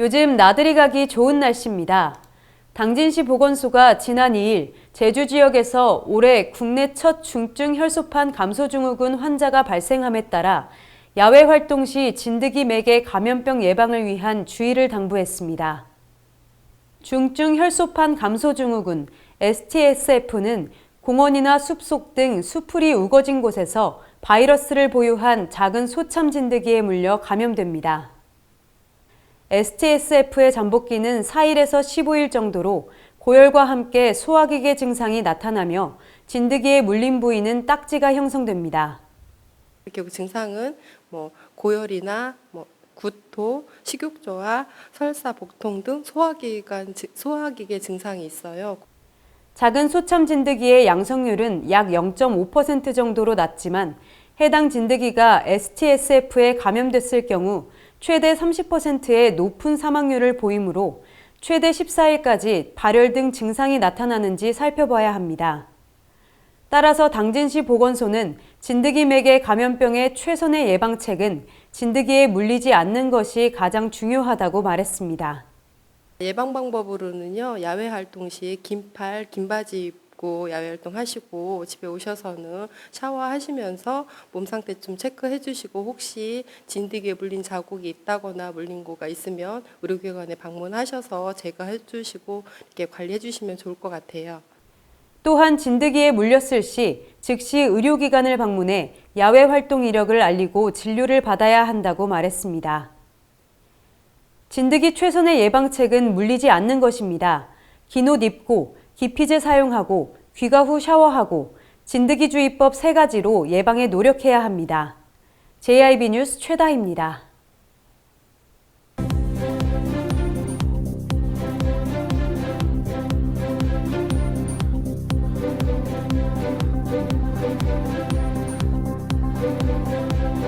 요즘 나들이 가기 좋은 날씨입니다. 당진시 보건소가 지난 2일 제주 지역에서 올해 국내 첫 중증 혈소판 감소 증후군 환자가 발생함에 따라 야외 활동 시 진드기 매개 감염병 예방을 위한 주의를 당부했습니다. 중증 혈소판 감소 증후군 STSF는 공원이나 숲속 등 수풀이 우거진 곳에서 바이러스를 보유한 작은 소참 진드기에 물려 감염됩니다. STSF의 잠복기는 4일에서 15일 정도로 고열과 함께 소화기계 증상이 나타나며 진드기에 물린 부위는 딱지가 형성됩니다. 결국 증상은 뭐 고열이나 뭐 구토, 식욕저하, 설사, 복통 등 소화기관 지- 소화기계 증상이 있어요. 작은 소참 진드기의 양성률은 약 0.5% 정도로 낮지만 해당 진드기가 STSF에 감염됐을 경우 최대 30%의 높은 사망률을 보이므로 최대 14일까지 발열 등 증상이 나타나는지 살펴봐야 합니다. 따라서 당진시 보건소는 진드기 매개 감염병의 최선의 예방책은 진드기에 물리지 않는 것이 가장 중요하다고 말했습니다. 예방 방법으로는요. 야외 활동 시 긴팔, 긴 바지 입고 야외 활동 하시고 집에 오셔서는 샤워하시면서 몸 상태 좀 체크해 주시고 혹시 진드기에 물린 자국이 있다거나 물린 거가 있으면 의료기관에 방문하셔서 제거해 주시고 이렇게 관리해 주시면 좋을 것 같아요. 또한 진드기에 물렸을 시 즉시 의료기관을 방문해 야외 활동 이력을 알리고 진료를 받아야 한다고 말했습니다. 진드기 최선의 예방책은 물리지 않는 것입니다. 긴 옷 입고 기피제 사용하고 귀가 후 샤워하고 진드기 주의법 세 가지로 예방에 노력해야 합니다. JIB 뉴스 최다입니다.